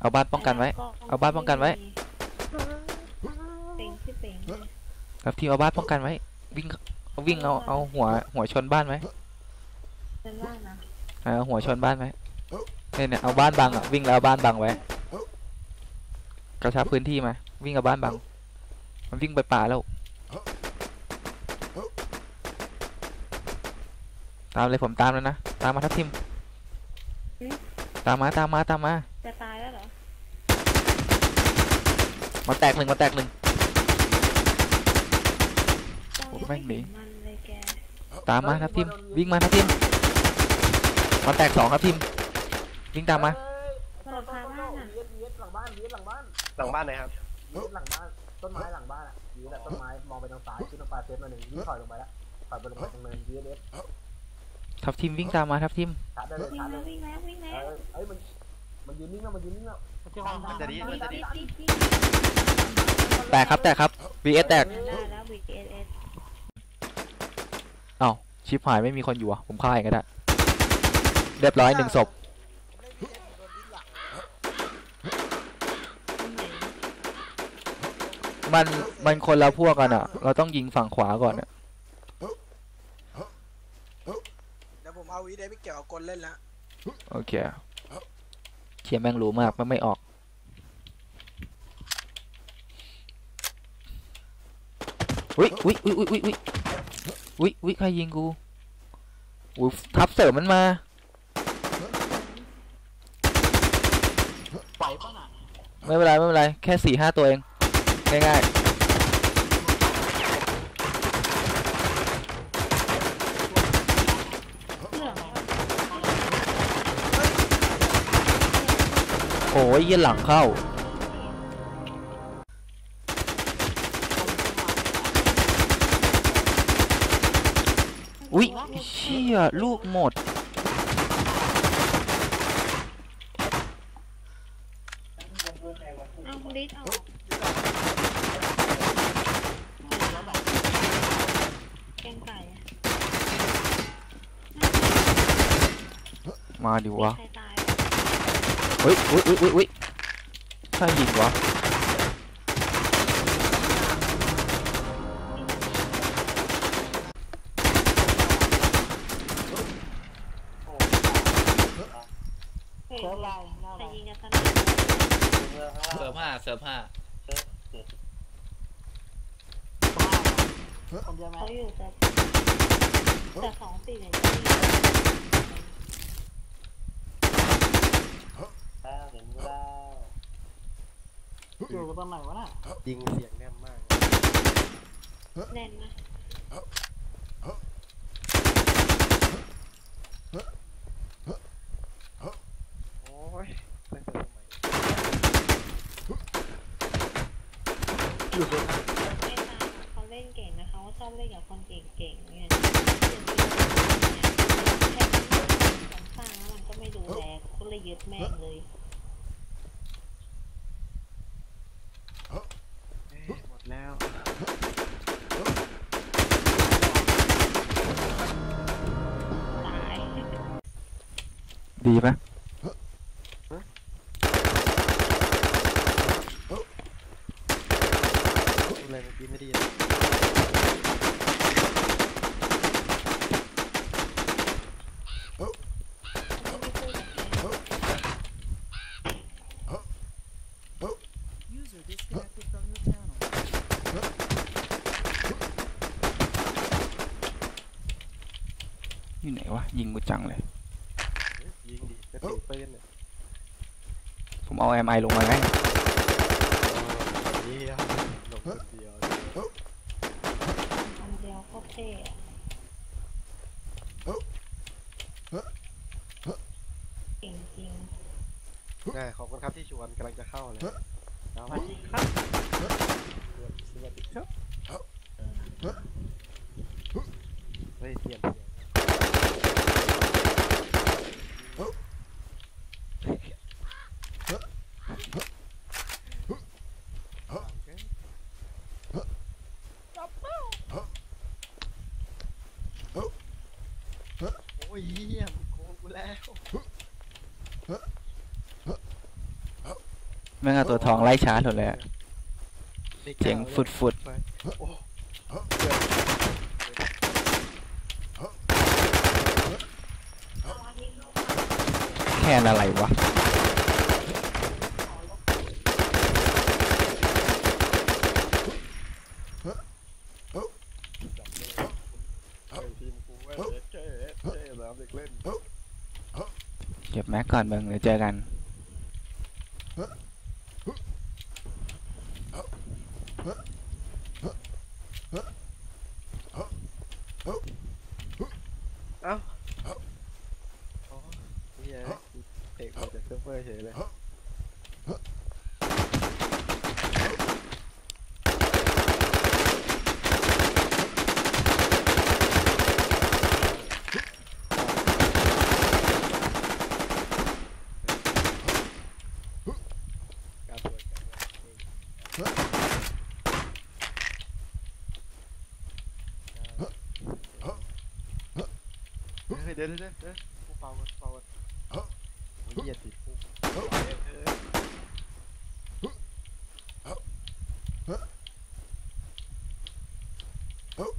เอาบ้านป้องกันไว้ เอาบ้านป้องกันไว้ เป่งที่เป่งเลยครับทีมเอาบ้านป้องกันไว้ วิ่งเอาวิ่งเอาเอาหัวหัวชนบ้านไว้เป็นว่านะเอาหัวชนบ้านไว้เนี่ยเนี่ยเอาบ้านบังอะวิ่งแล้วเอาบ้านบังไว้ กระชับพื้นที่มา วิ่งเอาบ้านบัง มันวิ่งไปป่าแล้ว ตามเลยผมตามแล้วนะ ตามมาทับทิม ตามมาตามมาตามมา จะตายแล้วเหรอ มาแตกหนึ่งมาแตกหนึ่งเจ้าโอ้ยังแม่งหนีเห็มันเลยแกตามมาทับทิมวิ่งมาทับทิมมาแตกสองครับทิมวิ่งตามมาหลังคาบ้านอะวีเอสหลังบ้านวีเอสหลังบ้านหลังบ้านไหนครับวีเอสหลังบ้านต้นไม้หลังบ้านอะวีเอสต้นไม้มองไปทางซ้ายขึ้นน้ำปลาเซฟมาหนึ่งวิ่งถอยลงไปแล้วถอยไปลงไปตรงเนินวีเอสทับทิมวิ่งตามมาทับทิมชาร์จได้เลยวิ่งชาร์จแล้เลวยวิ่งแล้ววิ่งเอแล้วอเอ้ยมันมันยืนนิ่งแล้วมันยืนนิ่งแล้ว มันจะดีมันจะดีจิ๊บจิ๊บแตกครับแตกครับ VS แตกได้แล้ว VSS เอ้าชิปหายไม่มีคนอยู่อะผมฆ่าเองก็ได้ เรียบร้อยหนึ่งศพที่ไหนมันมันคนละพวกกันอะ เราต้องยิงฝั่งขวาก่อนอะเดี๋ยวผมเอาวีเดย์ไปเกี่ยวกับกลเล่นแล้วโอเคเชียแม่งรู้มากมันไม่ออก อุ้ยอุ้ยอุ้ยอุ้ยอุ้ยอุ้ยอุ้ยใครยิงกูอุ้ยทับเสริมมันมาไหปะน่ไม่เป็นไรไม่เป็นไรแค่สี่ห้าตัวเองง่ายๆโอ้ยยันหลังเข้า อุ๊ยเชี่ยลูกหมด เอาลิสออกแกงไก่อะมาดิวะ ใครตาย เฮ้ยอุ้ยอุ้ยอุ้ยอุ้ยถ้ายิงวะ เสิร์ฟาหน้ารเกเรือข้าเสริผ้าเร์ฟห้าเขาอยู่แต่แต่สองสี่เลยจะยิเห็นข้าวอยู่กันตอนไหนวะน่ะยิงเสียงแน่นมากแน่นไหม เขาเล่นเก่งนะเขาชอบเล่นกับคนเก่งๆเนี่ยแค่ผมสร้างแล้วมันก็ไม่ดูแลก็เลยยึดแม่งเลยหมดแล้วตายดีไหม อะไรเมื่อกี้ไม่ดี อยู่ไหนวะยิงกูจังเลย ยิงดิก็ถือปืนเนี่ยผมเอา MI ลงมาไงเดียวหลบคนเดียวคนเดียวก็เท่อะเก่งจริง ง่ายขอบคุณครับที่ชวนกำลังจะเข้าเลยสวัสดีครับสวัสดีครับเฮ้ยเปลี่ยนเสียงโอ้ยเยี่ยมโกงกูแล้วแม่งเอาตัวทองไล่ชาร์จหมดเลยอะเจ๋งฟุดฟุดโอ้แค่นอะไรวะ เฮ้ยทีมกูเว้ยเจ๊เจ๊แล้วเด็กเล่น เก็บแม็กก่อนเบิงเดี๋ยวเจอกันเเฮ้ยเดินเดินเดินกูเป่าก่อนเป่าก่อนโอ้ยเหี้ยติดกูเออเออ